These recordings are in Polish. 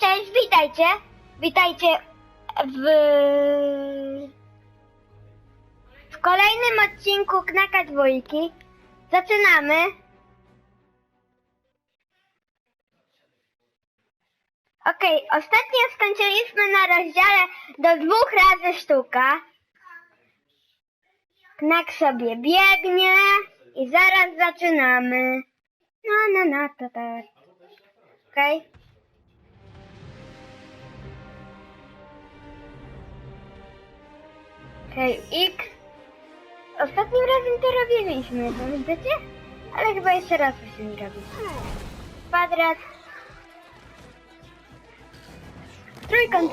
cześć, witajcie. Witajcie w, w kolejnym odcinku Knaka Dwójki. Zaczynamy. Okej, ostatnio skończyliśmy na rozdziale do dwóch razy sztuka. Knak sobie biegnie i zaraz zaczynamy. No, no, no, to tak. Okej. Okej, X. Ostatnim razem to robiliśmy, pamiętacie? Ale chyba jeszcze raz musimy robić. Kwadrat. Trójkąt.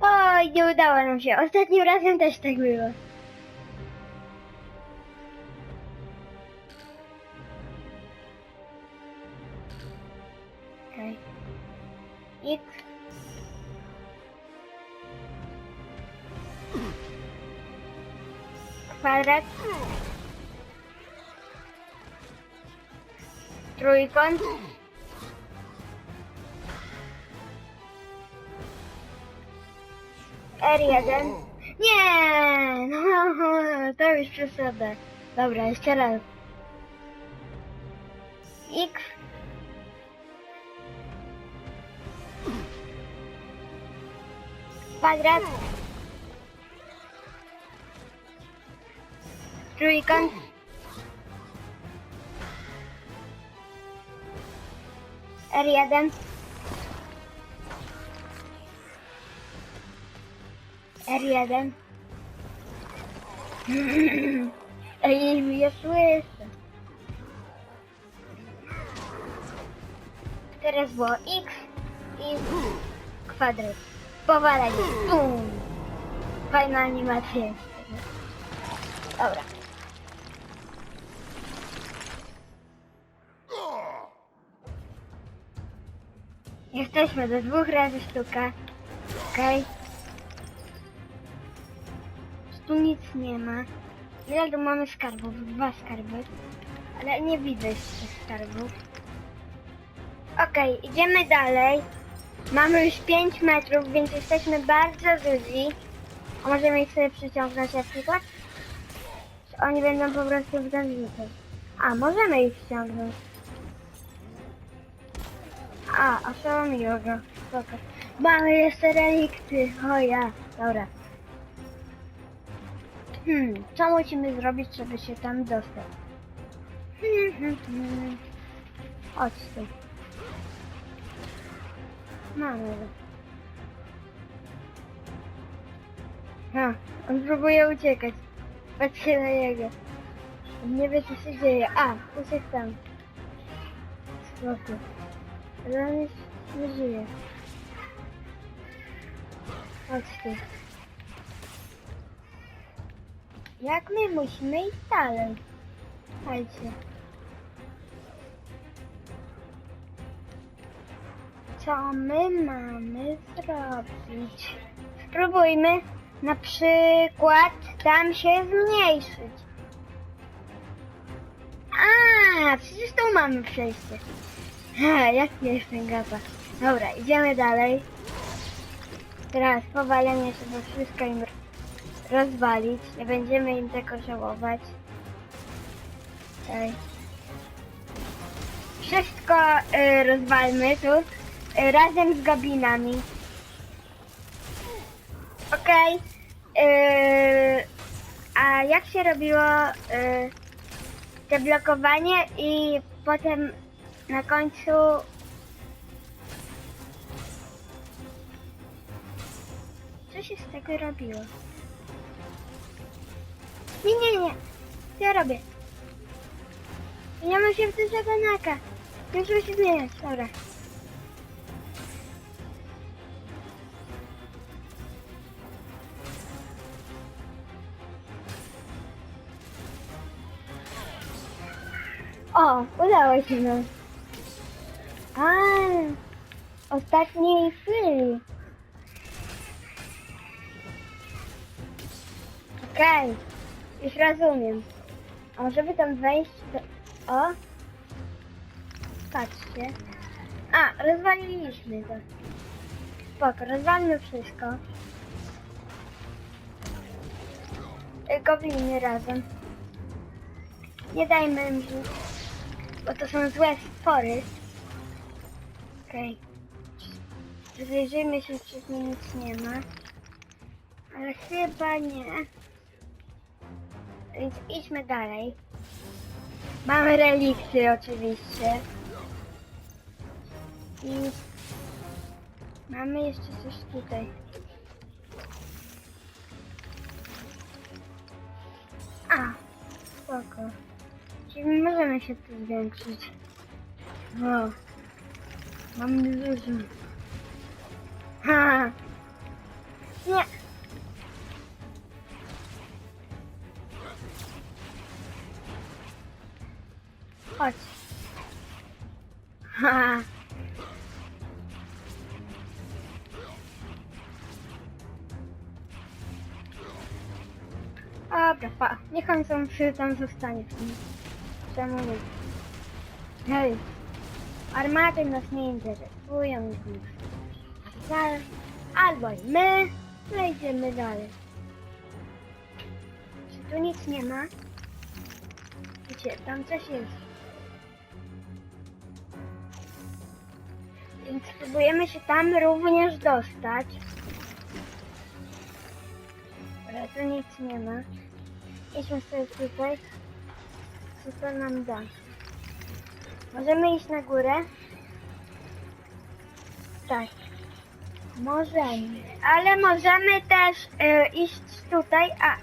Oj, nie udało nam się. Ostatnim razem też tak było. Okej. X. Kwadrat. Trójkąt. R1. Nie, no, to już przesada. Dobra, jeszcze raz. X. Kwadrat. Trójkąt. R1. R1. Ej, ja słyszę. Teraz było X i kwadrat. Powalenie. Bum. Fajna animacja. Dobra. Jesteśmy do dwóch razy sztuka. Okej. Tu nic nie ma. Ile tu mamy skarbów? Dwa skarby. Ale nie widzę jeszcze skarbów. Okej, idziemy dalej. Mamy już 5 metrów, więc jesteśmy bardzo duzi. A możemy ich sobie przyciągnąć na przykład? Czy oni będą po prostu w? A, możemy ich ściągnąć. A, oszołomiło go. Spoko. Mamy jeszcze relikty. O ja, dobra. Hmm, co musimy zrobić, żeby się tam dostać? Hmm, hmm, hmm. Chodź tu. Mamy go. Ha, on próbuje uciekać. Patrzcie na jego. Nie wie co się dzieje. A, tam. Spoko. Ale on już nie żyje. Chodź tu. Jak my musimy iść dalej? Słuchajcie. Co my mamy zrobić? Spróbujmy na przykład tam się zmniejszyć. A, przecież tu mamy przejście. Ha, jak jestem gata. Dobra, idziemy dalej. Teraz powalenie, żeby wszystko im rozwalić. Nie będziemy im tego żałować. Okej. Wszystko y, rozwalmy tu. Y, razem z goblinami. Okej. Y, a jak się robiło y, deblokowanie i potem na końcu co się z tego robiło? Nie, nie, nie. Co ja robię? Zmieniamy się w dużego naka. Musimy się zmieniać, dobra. O, udało się nam. A, ostatniej chwili. Okej, już rozumiem. A żeby tam wejść, to... O! Patrzcie. A, rozwaliliśmy to. spoko, rozwalmy wszystko. Gobliny razem. Nie dajmy im bo to są złe stwory. Okej. Rozejrzyjmy się, czy tu nic nie ma. Ale chyba nie. Więc idźmy dalej. Mamy relikty oczywiście. I mamy jeszcze coś tutaj. A, spoko. Czyli możemy się tu zwiększyć. Wow. Mamy dużo. Ha! Nie! Chodź. Ha! Dobra, pa. Niech on tam, tam zostanie w tym. Czemu nie? Hej. Armaty nas nie interesują już. Al- Albo i my przejdziemy dalej. Czy tu nic nie ma? Gdzie? Tam coś jest. Więc spróbujemy się tam również dostać. Ale tu nic nie ma. Idźmy sobie tutaj. Co to nam da? Możemy iść na górę? Tak. Możemy. Ale możemy też e, iść tutaj, a...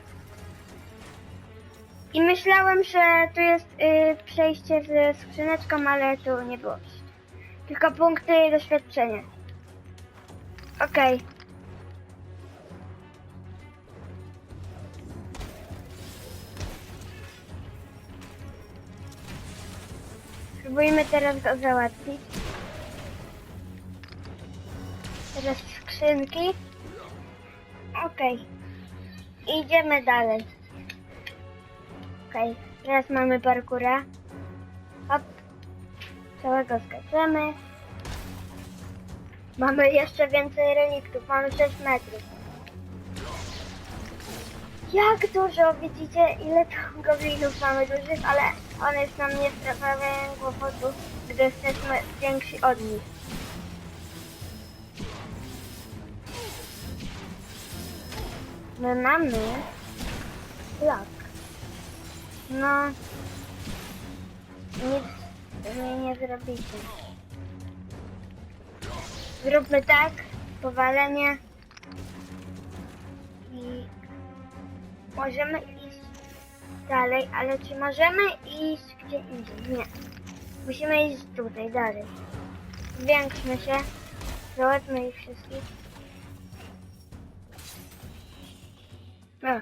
I myślałem, że tu jest e, przejście ze skrzyneczką, ale tu nie było. Tylko punkty doświadczenia. Okej. Spróbujmy teraz go załatwić. Teraz skrzynki. Okej. Idziemy dalej. Okej. Teraz mamy parkura. Hop. Całego skaczemy. Mamy jeszcze więcej reliktów. Mamy 6 metrów. Jak dużo, widzicie ile tam goblinów mamy dużych, ale one już nam nie sprawiają kłopotów, gdy jesteśmy więksi od nich. My mamy lak. No, nic mi nie zrobicie. Zróbmy tak, powalenie i możemy dalej, ale czy możemy iść gdzie indziej? Nie. Musimy iść tutaj dalej. Zwiększmy się. Załatwmy ich wszystkich. O.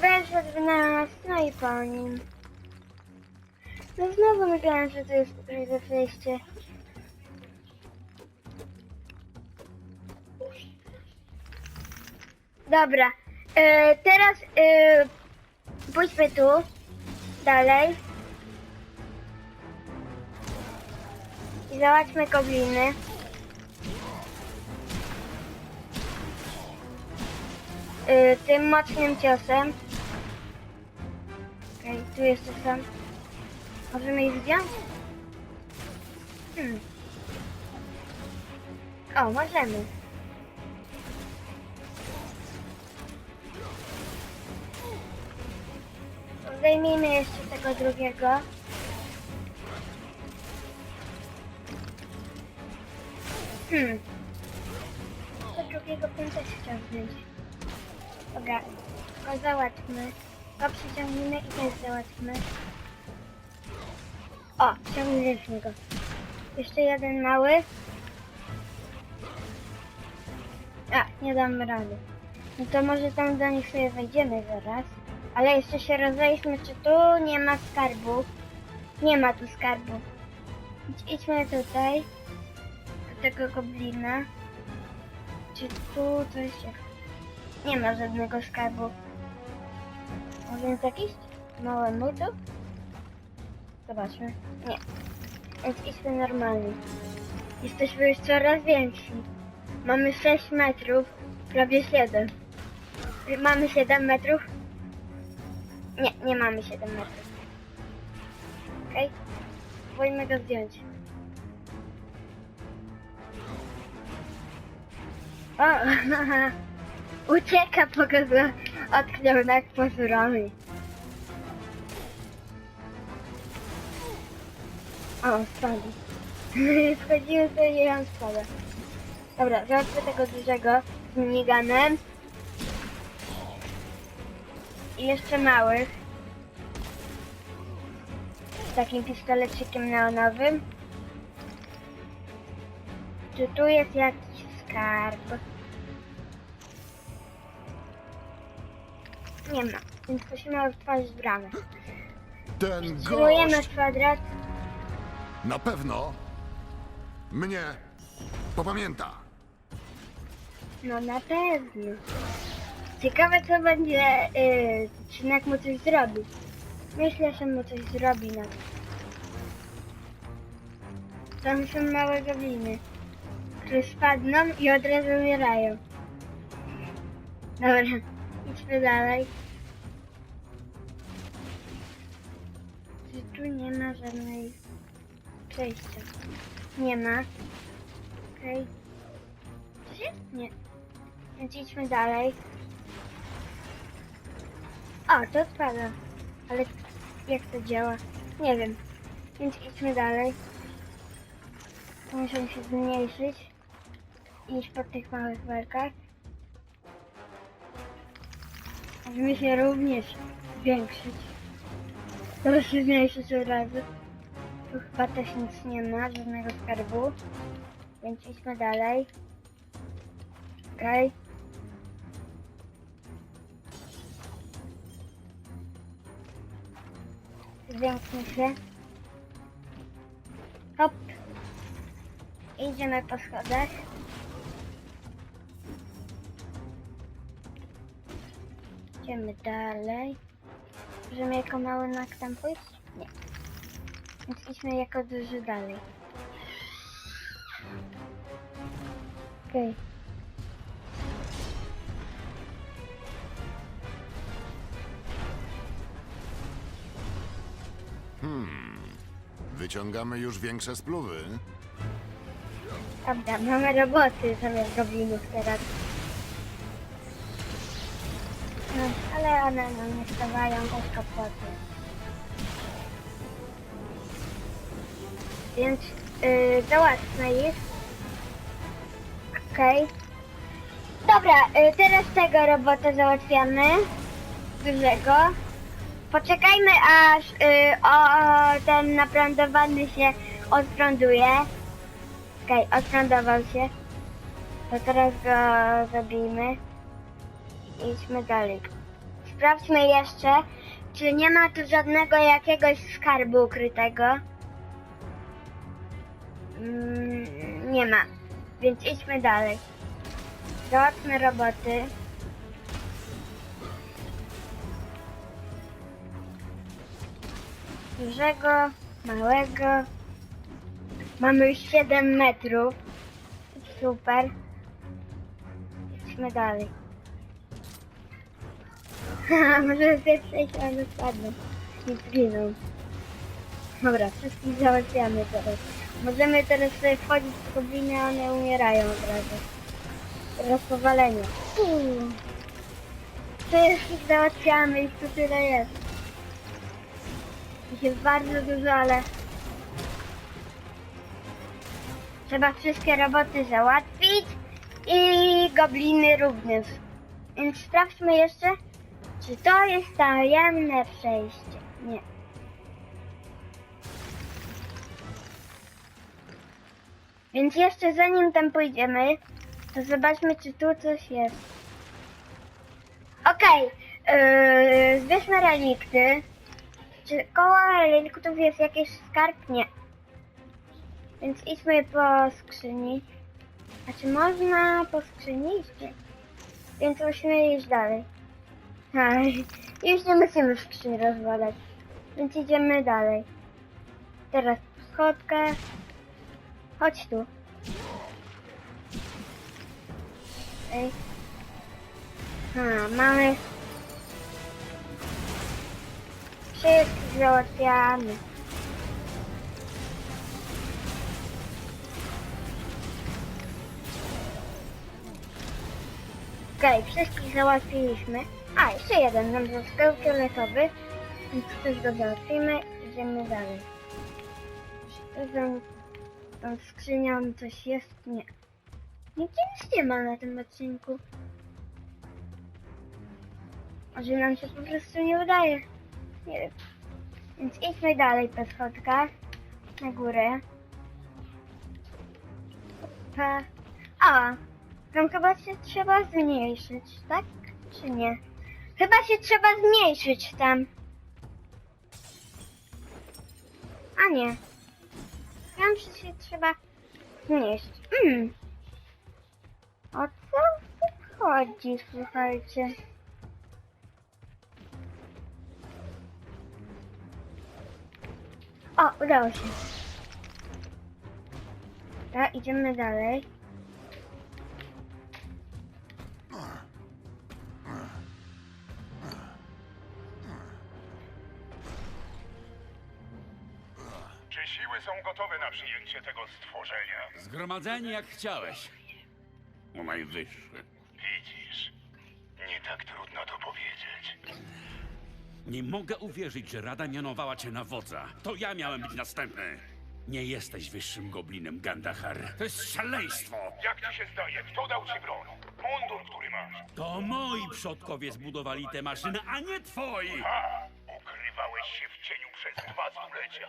Weszedł w nas, no i po nim. No znowu myślałem, że to jest drugie przejście. Dobra, e, teraz e, pójdźmy tu, dalej. I załatwmy gobliny. E, tym mocnym ciosem. Okej, tu jeszcze są. Możemy ich zdjąć? Hmm. O, możemy. Zdejmijmy jeszcze tego drugiego. Hmm. To drugiego chciał wziąć. Dobra, go załatwmy. Go przyciągnijmy i też załatwmy. O, ciągnęliśmy go. Jeszcze jeden mały. A, nie dam rady. No to może tam do nich sobie wejdziemy zaraz. Ale jeszcze się rozejrzmy, czy tu nie ma skarbu. Nie ma tu skarbu. Idź, idźmy tutaj. Do tego goblina. Czy tu coś jest? Nie ma żadnego skarbu. A więc jakiś mały mutów? Zobaczmy. Nie. Więc idźmy normalnie. Jesteśmy już coraz więksi. Mamy 6 metrów, prawie 7. Mamy 7 metrów? Nie, nie mamy 7 metrów. Okej? Spróbujmy go zdjąć. O, ucieka po go odkrył nad pozorami. O, spadł. Wchodzimy sobie i on spada. Dobra, załatwię tego dużego z miniganem. I jeszcze małych. Z takim pistolecikiem neonowym. Czy tu jest jakiś skarb? Nie ma, więc musimy otworzyć bramę. Ten Spróbujemy gość kwadrat. na pewno mnie popamięta. No na pewno. Ciekawe co będzie, yy, czy jak mu coś zrobi. Myślę, że mu coś zrobi no. Tam są małe gobliny, które spadną i od razu umierają. Dobra, idźmy dalej. Czy tu nie ma żadnej przejścia? Nie ma. Okej. Jest? Nie. Więc idźmy dalej. O, to spada. Ale jak to działa? Nie wiem. Więc idźmy dalej. Muszę się zmniejszyć. Iść po tych małych belkach. Musimy się również zwiększyć. Teraz się zmniejszyć od razu. Tu chyba też nic nie ma, żadnego skarbu. Więc idźmy dalej. Okej. Zwiększmy się. Hop. Idziemy po schodach. Idziemy dalej. Możemy jako mały nak tam pójść? Nie. Więc idźmy jako duży dalej. Okej. Wyciągamy już większe spluwy. Dobra, mamy roboty zamiast goblinów teraz. No, ale one nam nie stawają też kłopoty. Więc yy, załatwmy ich. Okej. Dobra, yy, teraz tego robota załatwiamy. Dużego. Poczekajmy aż yy, o, ten naprądowany się odprąduje. Okej, odprądował się. To teraz go zabijmy. Idźmy dalej. Sprawdźmy jeszcze, czy nie ma tu żadnego jakiegoś skarbu ukrytego. Mm, nie ma. Więc idźmy dalej. Załatwmy roboty. Dużego, małego. Mamy już 7 metrów. Super. Idźmy dalej. Może przejść, ale spadną. Nie zginą. Dobra, wszystkich załatwiamy teraz. Możemy teraz sobie wchodzić w gobliny, a one umierają od razu. Teraz powalenie. Wszystkich załatwiamy i tu tyle jest. Jest bardzo dużo, ale Trzeba wszystkie roboty załatwić i gobliny również. Więc sprawdźmy jeszcze, czy to jest tajemne przejście. Nie. Więc jeszcze zanim tam pójdziemy, to zobaczmy, czy tu coś jest. Okej, yy, zbierzmy relikty. Czy koło reliktów jest jakiś skarb? Nie. Więc idźmy po skrzyni. A czy można po skrzyni iść? Więc musimy iść dalej. Aj, już nie musimy skrzyni rozwalać. Więc idziemy dalej. Teraz po schodkach. Chodź tu. Ej. A, mamy... Wszystkich załatwiamy. Okej, wszystkich załatwiliśmy. A, jeszcze jeden nam został fioletowy. Więc też go załatwimy. Idziemy dalej. Tam, tam skrzynią coś jest? Nie. Nigdzie nic nie ma na tym odcinku. Może nam się po prostu nie udaje. Nie wiem. Więc idźmy dalej po schodkach. Na górę. Pa. A, tam chyba się trzeba zmniejszyć, tak? Czy nie? Chyba się trzeba zmniejszyć tam. A nie. Tam się trzeba zmniejszyć. Mm. O co tu chodzi, słuchajcie? O, udało się. Dobra, idziemy dalej. Czy siły są gotowe na przyjęcie tego stworzenia? Zgromadzeni jak chciałeś. O najwyższy. Widzisz, nie tak trudno to powiedzieć. Nie mogę uwierzyć, że Rada mianowała cię na wodza. To ja miałem być następny. Nie jesteś wyższym goblinem, Gandahar. To jest szaleństwo. Jak ci się zdaje, kto dał ci broń? Mundur, który masz. To moi przodkowie zbudowali te maszyny, a nie twoi. A, ukrywałeś się w cieniu przez dwa stulecia.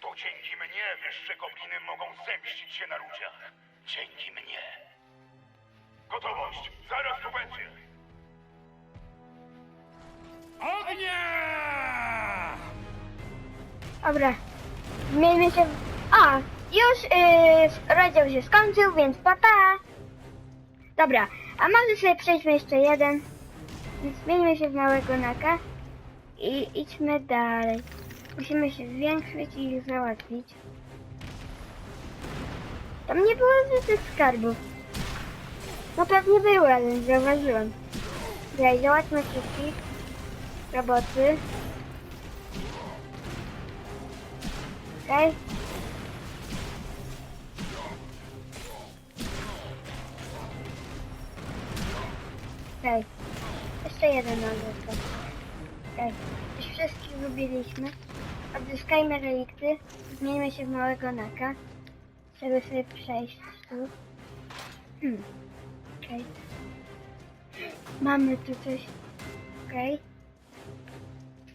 To dzięki mnie wyższe gobliny mogą zemścić się na ludziach. Dzięki mnie. Gotowość, zaraz tu będzie. Ognia! Dobra. Zmieńmy się. A, już yy, rozdział się skończył, więc papa. Dobra, a może sobie przejdźmy jeszcze jeden. Zmieńmy się w małego naka i idźmy dalej. Musimy się zwiększyć i ich załatwić. Tam nie było żadnych skarbów. No pewnie były, ale zauważyłem. Dalej, załatwmy wszystkich. Roboty. Okej. Okej. Jeszcze jeden został. Okej. Już wszystkich wybiliśmy. Odzyskajmy relikty. Zmieńmy się w małego naka. Żeby sobie przejść tu. Hmm. Okej. Mamy tu coś. Okej.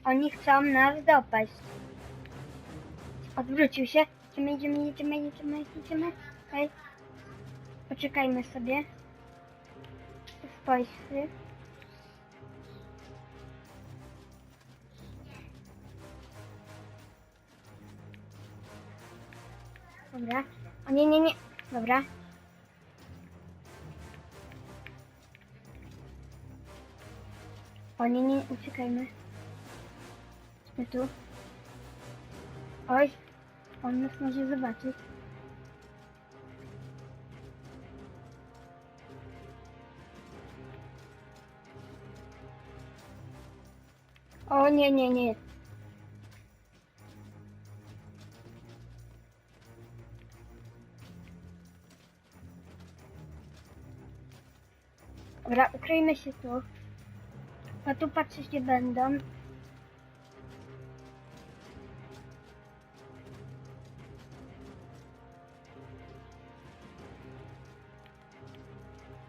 Oni chcą nas dopaść. Odwrócił się. Idziemy, idziemy, idziemy, idziemy, idziemy. Okej. Poczekajmy sobie. Spojrzy. Dobra. O nie, nie, nie. Dobra. O nie, nie, uciekajmy. Idźmy tu. Oj, on nas może zobaczyć. O nie, nie, nie. Dobra, ukryjmy się tu. A tu patrzeć nie będą.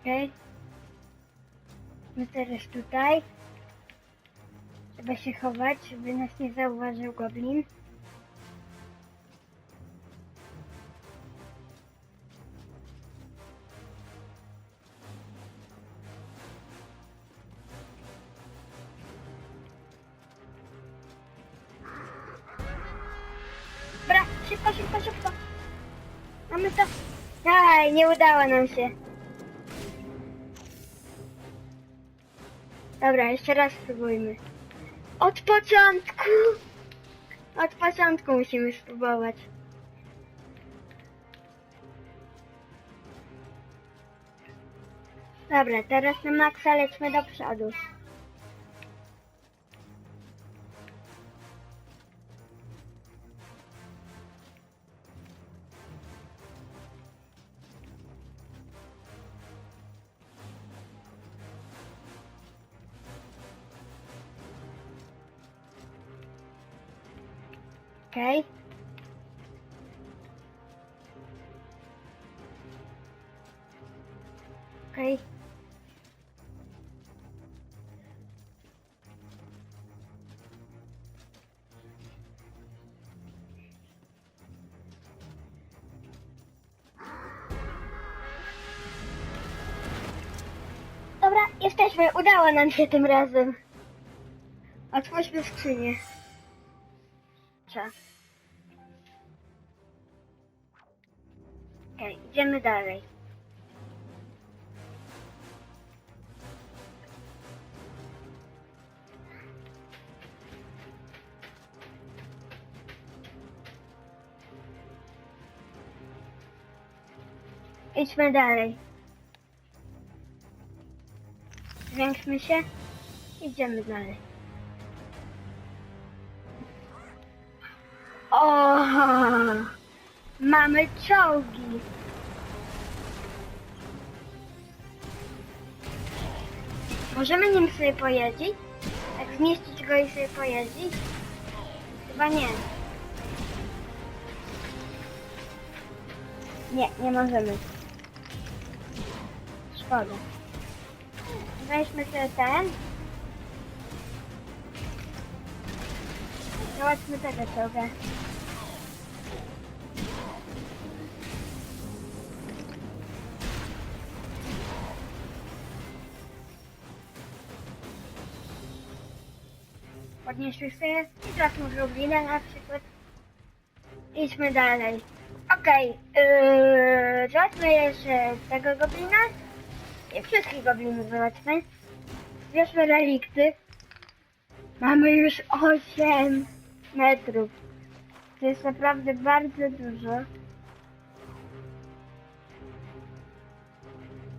Okej. My teraz tutaj. Trzeba się chować, żeby nas nie zauważył goblin. Dobra, szybko, szybko, szybko. Mamy to. Aj, nie udało nam się. Dobra, jeszcze raz spróbujmy. Od początku! Od początku musimy spróbować. Dobra, teraz na maksa lećmy do przodu. Okej. Okay. Okej. Dobra, jesteśmy. Udało nam się tym razem. Otwórzmy skrzynię. Czas. Okej, idziemy dalej. Idźmy dalej. Zwiększmy się. Idziemy dalej. O, mamy czołgi. Możemy nim sobie pojeździć? Tak zmieścić go i sobie pojeździć? Chyba nie. Nie, nie możemy. Szkoda. Weźmy sobie ten. Załatwmy tego czołga. Podnieśmy sobie i trafmy żublinę na przykład. Idźmy dalej. Okej, yy, załatwmy jeszcze tego goblina. I wszystkich goblinów załatwmy. Zbierzmy relikty. Mamy już 8 metrów. To jest naprawdę bardzo dużo.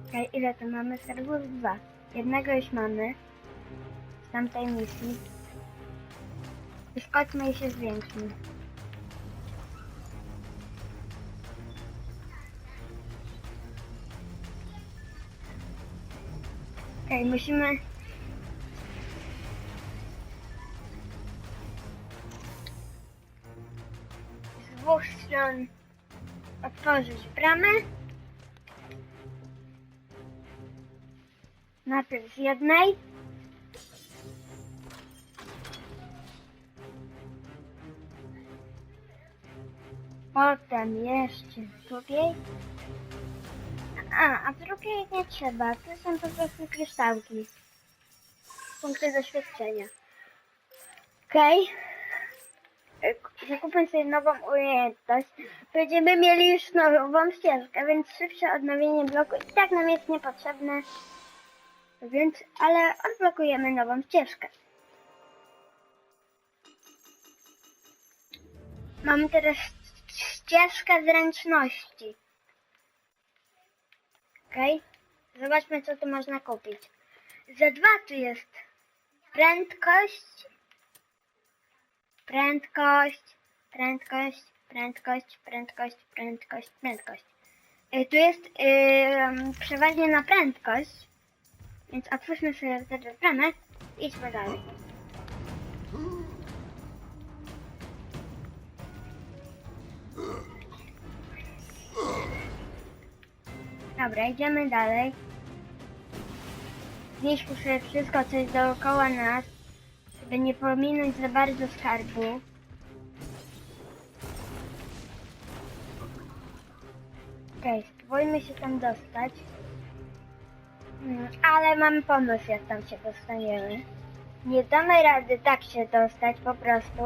Okej, ile to mamy? Skarbów dwa. Jednego już mamy. Z tamtej misji. Wyskoczmy i się zwiększmy. Okej, musimy... dwóch stron otworzyć bramę. Najpierw z jednej. Potem jeszcze z drugiej. A, a drugiej nie trzeba. To są po prostu kryształki. Punkty doświadczenia. Okej. Okay. Zakupię sobie nową umiejętność. Będziemy mieli już nową ścieżkę, więc szybsze odnowienie bloku i tak nam jest niepotrzebne. Więc, ale odblokujemy nową ścieżkę. Mamy teraz ścieżkę zręczności. Okej. Zobaczmy, co tu można kupić. Za dwa tu jest prędkość, prędkość, prędkość, prędkość, prędkość, prędkość, prędkość. Y, Tu jest ym, przeważnie na prędkość, więc otwórzmy sobie tę bramę i idźmy dalej. Dobra, idziemy dalej. Znieśmy sobie wszystko, co jest dookoła nas, żeby nie pominąć za bardzo skarbu. Okej, spróbujmy się tam dostać. Mm, Ale mam pomysł, jak tam się dostaniemy. Nie damy rady tak się dostać po prostu,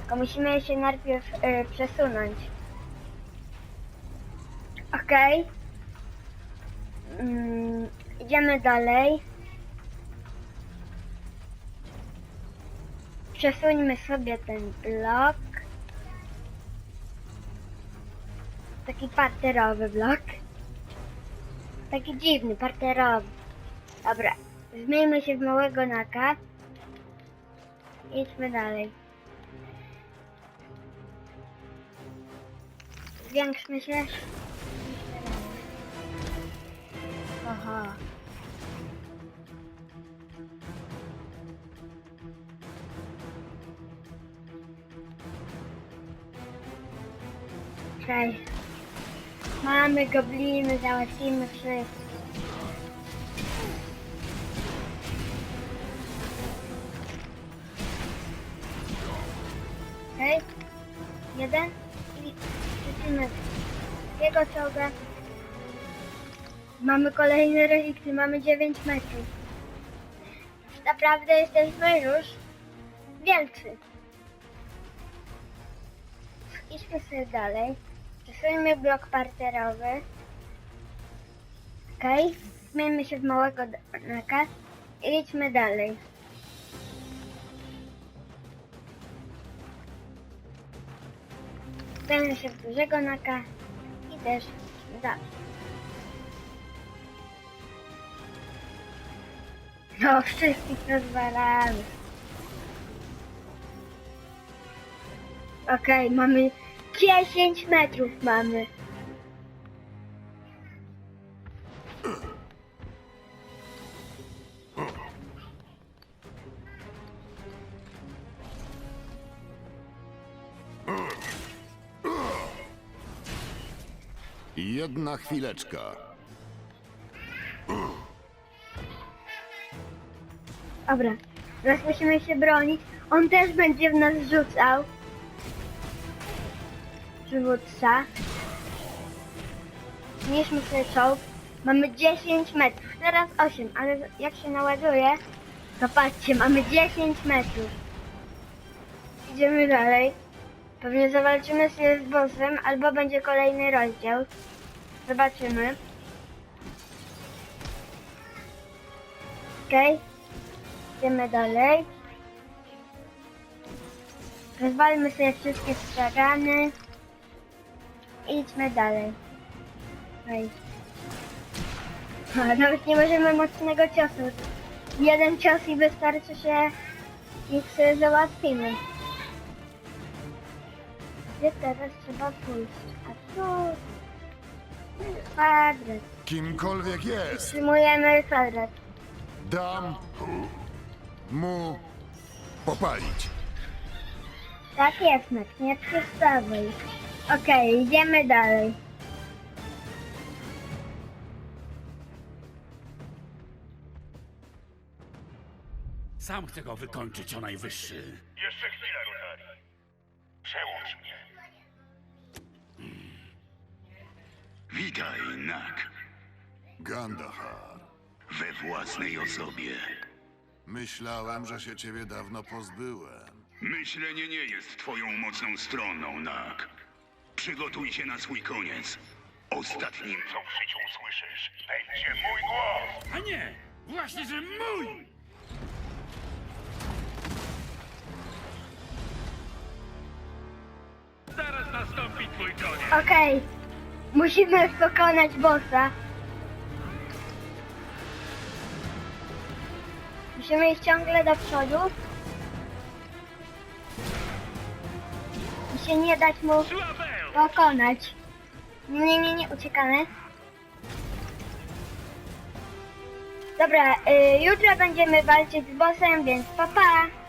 tylko musimy się najpierw y, przesunąć. Okej. Mm, idziemy dalej. Przesuńmy sobie ten blok. Taki parterowy blok. Taki dziwny, parterowy. Dobra, zmieńmy się w małego naka. Idźmy dalej. Zwiększmy się. Aha. Okej. Mamy gobliny, załatwimy wszystko. Okej. Jeden. I lecimy. Jego czołga. Mamy kolejne relikty, mamy 9 metrów. Naprawdę jesteśmy już wielcy. Idźmy sobie dalej. Stosujmy blok parterowy. Okej. Zmieńmy się w małego naka. I idźmy dalej. Zmieńmy się w dużego naka. I też dalej. No, wszystkich rozwalamy. Okej, mamy 10 metrów mamy. Jedna chwileczka. Dobra, teraz musimy się bronić. On też będzie w nas rzucał. Przywódca. Znieśmy sobie czołg. Mamy 10 metrów. Teraz 8, ale jak się naładuje, to patrzcie, mamy 10 metrów. Idziemy dalej. Pewnie zawalczymy sobie z bossem, albo będzie kolejny rozdział. Zobaczymy. Okej. Idziemy dalej. Rozwalmy sobie wszystkie stragany. Idźmy dalej. A, Nawet nie możemy mocnego ciosu. Jeden cios i wystarczy, że ich sobie załatwimy. Gdzie teraz trzeba pójść? A tu... Kwadrat. Kimkolwiek jest, Przyjmujemy kwadrat. dam mu popalić. Tak jest, Max, nie przestawaj. Okej, idziemy dalej. Sam chcę go wykończyć o najwyższy. Jeszcze chwilę, Rotari. Przełącz mnie. Witaj, Nak, Gandahar, we własnej osobie. myślałem, że się ciebie dawno pozbyłem. Myślenie nie jest twoją mocną stroną, Nak. Przygotuj się na swój koniec. Ostatnim. Co w życiu usłyszysz, będzie mój głos. A nie! Właśnie, że mój! Zaraz nastąpi twój koniec. Okej, musimy pokonać bossa. Musimy iść ciągle do przodu. I się nie dać mu Słabeł! Pokonać. Nie, nie, nie, uciekamy. Dobra, y, jutro będziemy walczyć z bossem, więc pa pa!